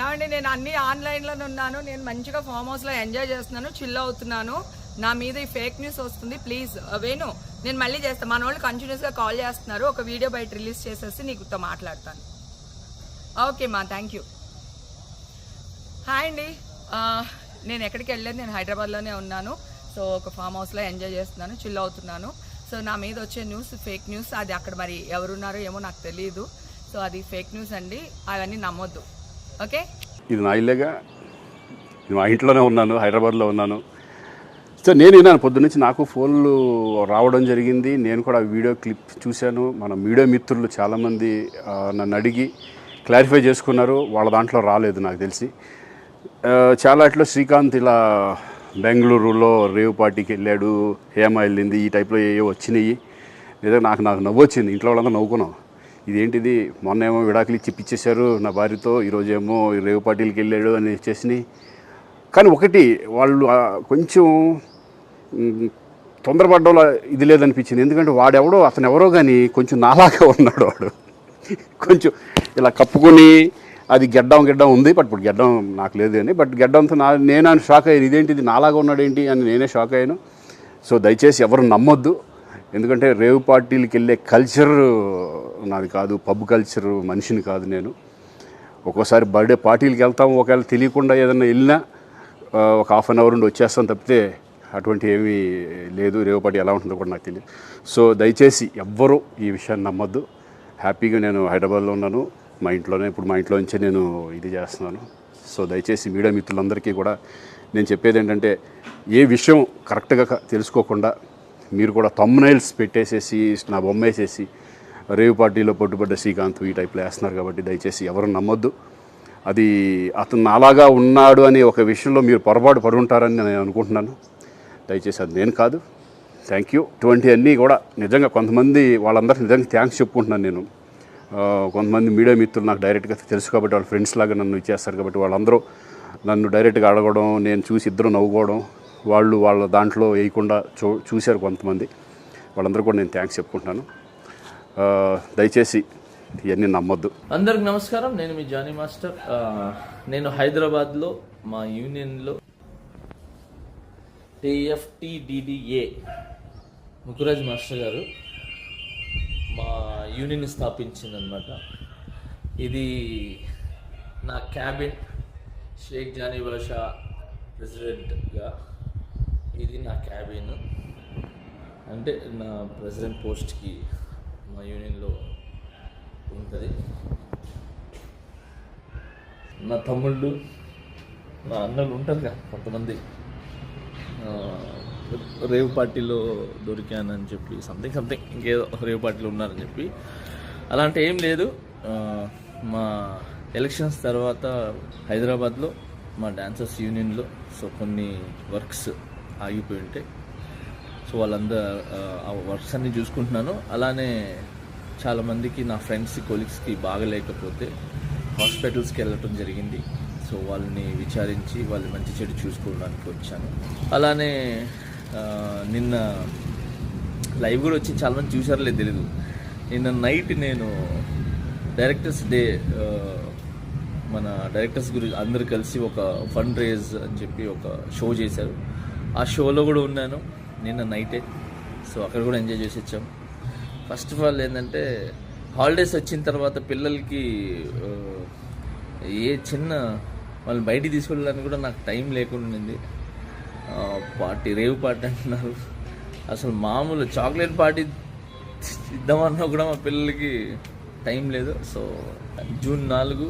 ఏమండి నేను అన్ని ఆన్లైన్లోనే ఉన్నాను. నేను మంచిగా ఫామ్ హౌస్లో ఎంజాయ్ చేస్తున్నాను చిల్ అవుతున్నాను. నా మీద ఈ ఫేక్ న్యూస్ వస్తుంది. ప్లీజ్ uh, వేణు నేను మళ్ళీ చేస్తాను మన వాళ్ళు కంటిన్యూస్గా కాల్ చేస్తున్నారు. ఒక వీడియో బయట రిలీజ్ చేసేసి నీకుతో మాట్లాడతాను. ఓకే మా థ్యాంక్ యూ హాయ్ అండి. నేను ఎక్కడికి వెళ్ళలేదు. నేను హైదరాబాద్లోనే ఉన్నాను. సో ఒక ఫామ్ హౌస్లో ఎంజాయ్ చేస్తున్నాను చిల్ అవుతున్నాను. సో నా మీద వచ్చే న్యూస్ ఫేక్ న్యూస్ అది అక్కడ మరి ఎవరున్నారో ఏమో నాకు తెలియదు సో అది ఫేక్ న్యూస్ అండి. అవన్నీ నమ్మొద్దు. ఓకే? ఇది నా ఇల్లేగా. మా ఇంట్లోనే ఉన్నాను హైదరాబాద్లో ఉన్నాను. సో నేను విన్నాను పొద్దున్నుంచి నాకు ఫోన్లు రావడం జరిగింది. నేను కూడా ఆ వీడియో క్లిప్ చూశాను. మన మీడియా మిత్రులు చాలామంది నన్ను అడిగి క్లారిఫై చేసుకున్నారు. వాళ్ళ దాంట్లో రాలేదు నాకు తెలిసి. చాలా ఇట్లా శ్రీకాంత్ ఇలా బెంగళూరులో రేవ్ పార్టీకి వెళ్ళాడు హేమ వెళ్ళింది ఈ టైప్లో ఏవో వచ్చినాయి. నిజంగా నాకు నాకు నవ్వు వచ్చింది ఇంట్లో వాళ్ళందరూ నవ్వుకున్నాం. ఇదేంటిది? మొన్న ఏమో విడాకులు ఇచ్చి పిచ్చేశారు నా భార్యతో ఈరోజు ఏమో రేవు పార్టీలకి వెళ్ళాడు అని చేసినాయి కానీ ఒకటి వాళ్ళు కొంచెం మ్, తొందరపడ్డంలో ఇది లేదనిపించింది. ఎందుకంటే వాడెవడో అతను ఎవరో కానీ కొంచెం నాలాగా ఉన్నాడు వాడు. కొంచెం ఇలా కప్పుకొని అది గెడ్డం గెడ్డం ఉంది బట్ ఇప్పుడు గెడ్డం నాకు లేదు అని. బట్ గెడ్డంతో నా నేను అని షాక్ అయ్యాను. ఇదేంటిది నాలాగా ఉన్నాడేంటి అని నేనే షాక్ అయ్యాను. సో దయచేసి ఎవరు నమ్మొద్దు. ఎందుకంటే రేవ్ పార్టీలకి వెళ్ళే కల్చర్ నాది కాదు పబ్ కల్చర్ మనిషిని కాదు నేను. ఒక్కోసారి బర్త్డే పార్టీలకి వెళ్తాం ఒకవేళ తెలియకుండా ఏదైనా వెళ్ళినా ఒక హాఫ్ అన్ అవర్ నుండి వచ్చేస్తాం తప్పితే అటువంటి ఏమీ లేదు రేవపాటి ఎలా ఉంటుందో కూడా నాకు తెలియదు. సో దయచేసి ఎవ్వరూ ఈ విషయాన్ని నమ్మద్దు. హ్యాపీగా నేను హైదరాబాద్లో ఉన్నాను. మా ఇంట్లోనే ఇప్పుడు మా ఇంట్లో నుంచే నేను ఇది చేస్తున్నాను. సో దయచేసి మీడియా మిత్రులందరికీ కూడా నేను చెప్పేది ఏంటంటే ఏ విషయం కరెక్ట్గా తెలుసుకోకుండా మీరు కూడా తమ్నైల్స్ పెట్టేసేసి నా బొమ్మ వేసేసి రేవు పార్టీలో పట్టుబడ్డ శ్రీకాంత్ ఈ టైప్లో వేస్తున్నారు కాబట్టి దయచేసి ఎవరు నమ్మొద్దు. అది అతను నాలాగా ఉన్నాడు అనే ఒక విషయంలో మీరు పొరపాటు పడి ఉంటారని నేను అనుకుంటున్నాను. దయచేసి అది నేను కాదు. థ్యాంక్ యూ ఇటువంటి అన్నీ కూడా నిజంగా కొంతమంది వాళ్ళందరికీ నిజంగా థ్యాంక్స్ చెప్పుకుంటున్నాను నేను. కొంతమంది మీడియా మిత్రులు నాకు డైరెక్ట్గా తెలుసు కాబట్టి వాళ్ళ ఫ్రెండ్స్ లాగా నన్ను ఇచ్చేస్తారు కాబట్టి వాళ్ళందరూ నన్ను డైరెక్ట్గా అడగడం నేను చూసి ఇద్దరు నవ్వుకోవడం వాళ్ళు వాళ్ళ దాంట్లో వేయకుండా చూ చూశారు కొంతమంది. వాళ్ళందరూ కూడా నేను థ్యాంక్స్ చెప్పుకుంటున్నాను. దయచేసి ఇవన్నీ నమ్మొద్దు. అందరికి నమస్కారం. నేను మీ జానీ మాస్టర్. నేను హైదరాబాద్లో మా యూనియన్లో టిఎఫ్టిడిడిఏ ముకురాజ్ మాస్టర్ గారు మా యూనియన్ స్థాపించిందనమాట ఇది నా క్యాబిన్ షేక్ జానీ బాషా ప్రెసిడెంట్గా. ఇది నా క్యాబిన్. అంటే నా ప్రెసిడెంట్ పోస్ట్కి మా యూనియన్లో ఉంటుంది. నా తమ్ముళ్ళు నా అన్నలు ఉంటారు కదా కొంతమంది రేవ్ పార్టీలో దొరికానని చెప్పి సంథింగ్ సంథింగ్ ఇంకేదో రేవ్ పార్టీలో ఉన్నారని చెప్పి. అలాంటి ఏం లేదు. మా ఎలక్షన్స్ తర్వాత హైదరాబాద్లో మా డాన్సర్స్ యూనియన్లో సో కొన్ని వర్క్స్ ఆగిపోయి ఉంటాయి. సో వాళ్ళందరూ ఆ వర్క్స్ అన్నీ చూసుకుంటున్నాను. అలానే చాలామందికి నా ఫ్రెండ్స్ కొలీగ్స్కి బాగలేకపోతే హాస్పిటల్స్కి వెళ్ళటం జరిగింది. సో వాళ్ళని విచారించి వాళ్ళు మంచి చెడు చూసుకోవడానికి వచ్చాను. అలానే నిన్న లైవ్ కూడా వచ్చి చాలామంది చూసారో తెలీదు. నిన్న నైట్ నేను డైరెక్టర్స్ డే మన డైరెక్టర్స్ గురించి అందరు కలిసి ఒక ఫండ్ రేజ్ అని చెప్పి ఒక షో చేశారు. ఆ షోలో కూడా ఉన్నాను. నిన్న నైటే. సో అక్కడ కూడా ఎంజాయ్ చేసి వచ్చాం. ఫస్ట్ ఆఫ్ ఆల్ ఏంటంటే హాలిడేస్ వచ్చిన తర్వాత పిల్లలకి ఏ చిన్న వాళ్ళు బయటికి తీసుకెళ్ళడానికి కూడా నాకు టైం లేకుండా ఉంది పార్టీ రేవ్ పార్టీ అంటున్నారు. అసలు మామూలు చాక్లెట్ పార్టీ ఇద్దామన్నా కూడా మా పిల్లలకి టైం లేదు. సో జూన్ నాలుగు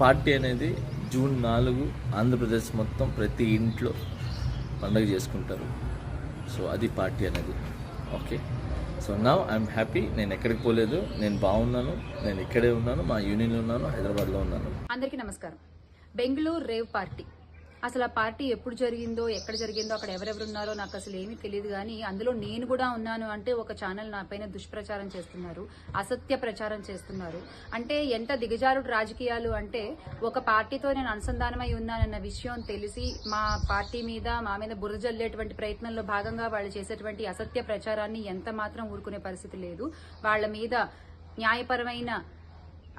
పార్టీ అనేది జూన్ నాలుగు ఆంధ్రప్రదేశ్ మొత్తం ప్రతి ఇంట్లో పండుగ చేసుకుంటారు. సో అది పార్టీ అనేది. ఓకే సో నా ఐఎమ్ హ్యాపీ నేను ఎక్కడికి పోలేదు. నేను బాగున్నాను. నేను ఇక్కడే ఉన్నాను. మా యూనియన్లో ఉన్నాను. హైదరాబాద్లో ఉన్నాను. అందరికీ నమస్కారం. Bengaluru rave party. అసలు ఆ పార్టీ ఎప్పుడు జరిగిందో ఎక్కడ జరిగిందో అక్కడ ఎవరెవరు ఉన్నారో నాకు అసలు ఏమీ తెలియదు కానీ అందులో నేను కూడా ఉన్నాను అంటే ఒక ఛానల్ నా పైన దుష్ప్రచారం చేస్తున్నారు అసత్య ప్రచారం చేస్తున్నారు. అంటే ఎంత దిగజారుడు రాజకీయాలు అంటే ఒక పార్టీతో నేను అనుసంధానమై ఉన్నానన్న విషయం తెలిసి మా పార్టీ మీద మా మీద బురజల్లేటువంటి ప్రయత్నంలో భాగంగా వాళ్ళు చేసేటువంటి అసత్య ప్రచారాన్ని ఎంత మాత్రం ఊరుకునే పరిస్థితి లేదు. వాళ్ళ మీద న్యాయపరమైన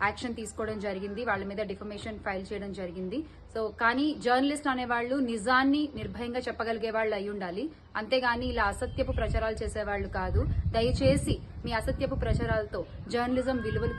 యాక్షన్ తీసుకోవడం జరిగింది వాళ్ళ మీద డిఫమేషన్ ఫైల్ చేయడం జరిగింది. సో కానీ జర్నలిస్ట్ అనేవాళ్ళు నిజాన్ని నిర్భయంగా చెప్పగలిగే వాళ్ళు అయి ఉండాలి. అంతేగాని ఇలా అసత్యపు ప్రచారాలు చేసేవాళ్ళు కాదు. దయచేసి మీ అసత్యపు ప్రచారాలతో జర్నలిజం విలువలు